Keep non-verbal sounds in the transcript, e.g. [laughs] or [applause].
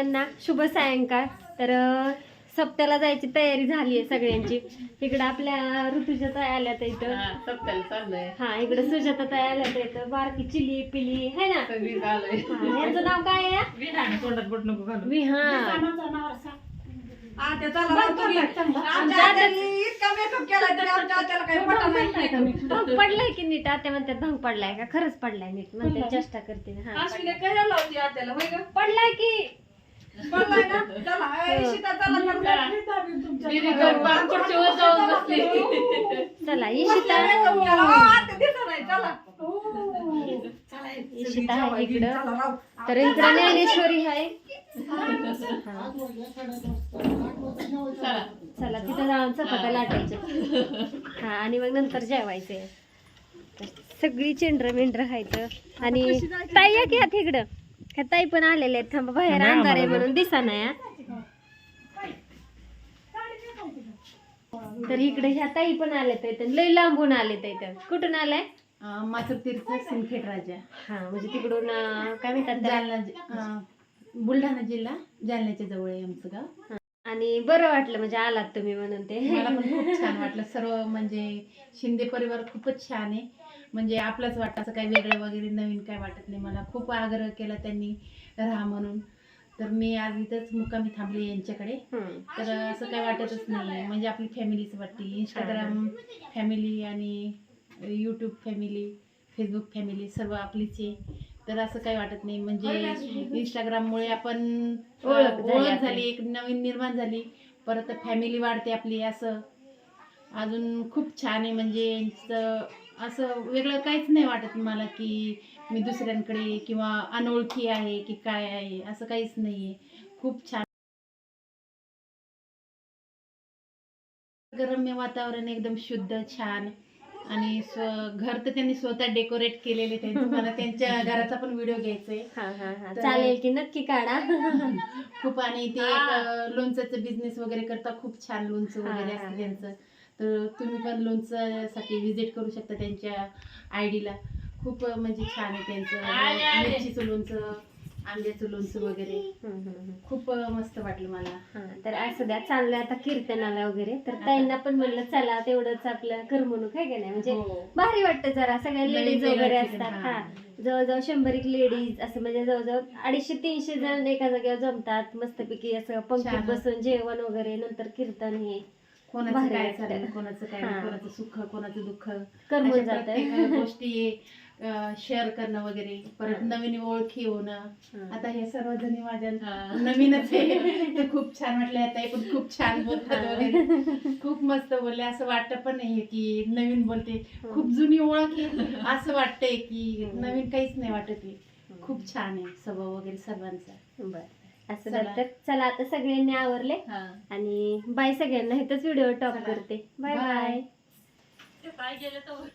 सगळ्यांना शुभ सायंकाळ. तर सप्त्याला जायची तयारी झाली आहे सगळ्यांची. इकडं आपल्या ऋतूच्या ताई आल्या तर इथं. हा इकडं सुजाता ताई आल्या तर इथं. बारकी चिली पिली है ना? हा, यांचं नाव काय आहे? विधान तोंडात बोट नको घालू. विहान. भांग पडलाय की नीट? आता म्हणतात भांग पडलाय का? खरंच पडलाय नीट. म्हणतात चेष्टा करते ना. हा पडलाय की. खुर्चीवर जाऊन बसली. [laughs] चला इशिता इशिता आहे इकडं. तर इकडं ज्ञानेश्वरी आहे. हा. चला. चला तिथं जाऊन चपात्या लाटायच्या. हा आणि मग नंतर जेवायचे तर सगळी चेंडर मेंढर खायचं आणि ताई या की आत इकडं? ह्या ताई पण आलेले आहेत. थांबा बाहेर अंधार आहे म्हणून दिसा नाही तर इकडे ह्या ताई पण आलेत आहेत लय लांबून आलेत आहेत. कुठून आलाय? माथुर तीर्थ सिंदखेड राजा. हा म्हणजे तिकडून अं, काय म्हणतात त्याला? जालना जि- अं, बुलढाणा जिल्हा जालन्याच्या जवळ आहे आमचं गाव. आणि बरं वाटलं म्हणजे आलात तुम्ही म्हणून ते. मला पण खूप छान वाटलं. सर्व म्हणजे शिंदे परिवार खूपच छान आहे. म्हणजे आपलंच वाटतं असं काही वेगळं वगैरे नवीन काय वाटत नाही. मला खूप आग्रह केला त्यांनी राहा म्हणून. तर मी आज इथंच मुक्कामी थांबली यांच्याकडे. तर असं काही वाटतच नाही म्हणजे आपली फॅमिलीच वाटते. इंस्टाग्राम फॅमिली आणि यूट्यूब फॅमिली फेसबुक फॅमिली सर्व आपलीच आहे. तर असं काही वाटत नाही. म्हणजे इंस्टाग्राममुळे आपण ओळख झाली एक नवीन निर्माण झाली. परत फॅमिली वाढते आपली असं. अजून खूप छान आहे. म्हणजे असं वेगळं काहीच नाही वाटत मला की मी दुसऱ्यांकडे किंवा अनोळखी आहे की काय आहे असं काहीच नाही आहे खूप छान. गरम्य वातावरण एकदम शुद्ध छान. आणि स्व घर तर त्यांनी स्वतः डेकोरेट केलेले त्यांचं मला त्यांच्या घराचा पण व्हिडिओ घ्यायचा आहे हा हा हा. तर- चालेल की नक्की काढा. [laughs] खूप आणि ते लोणचं बिझनेस वगैरे करता खूप छान लोणचं वगैरे हा, असतं त्यांचं. तर तुम्ही पण लोणचं व्हिजिट करू शकता त्यांच्या आयडीला खूप म्हणजे छान आहे त्यांचं. मिरचीचं लोणचं. आंब्याचं लोणचं वगैरे. खूप मस्त वाटलं मला हा, तर असं द्या चाललंय आता कीर्तनाला वगैरे तर ताईंना पण म्हणलं चला तेवढंच आपलं करमणूक आहे का नाही म्हणजे हो. भारी वाटतं जरा सगळ्या लेडीज वेगळं वगैरे असतात हा. हा जवळजवळ शंभर एक लेडीज असं म्हणजे जवळजवळ अडीचशे तीनशे जण एका जागेवर जमतात मस्तपैकी असं पंक्तीत छान. बसून जेवण वगैरे नंतर कीर्तन हे कोणाचं भारी काय वाटतं. चालेल कोणाचं काय हा. कोणाचं सुख कोणाचं दुःख करमून अशा जातं. प्रत्येक गोष्टी शेअर करणं वगैरे परत हा. नवीन ओळखी होणं. हा. आता हे सर्वजणी माझ्या नवीनच आहे. [laughs] ते खूप छान वाटलं आता पण खूप छान बोलतात वगैरे. खूप मस्त बोलले. असं वाटत पण नाहीये की नवीन बोलते. खूप जुनी ओळख आहे. असं वाटतंय की नवीन काहीच नाही वाटत आहे. खूप छान आहे स्वभाव वगैरे सर्वांचा. बरं. असं चला. झालं तर चला आता सगळ्यांनी आवरले. आणि बाय सगळ्यांना. इथंच व्हिडिओ टॉप. करते. बाय. बाय. काय गेलं तर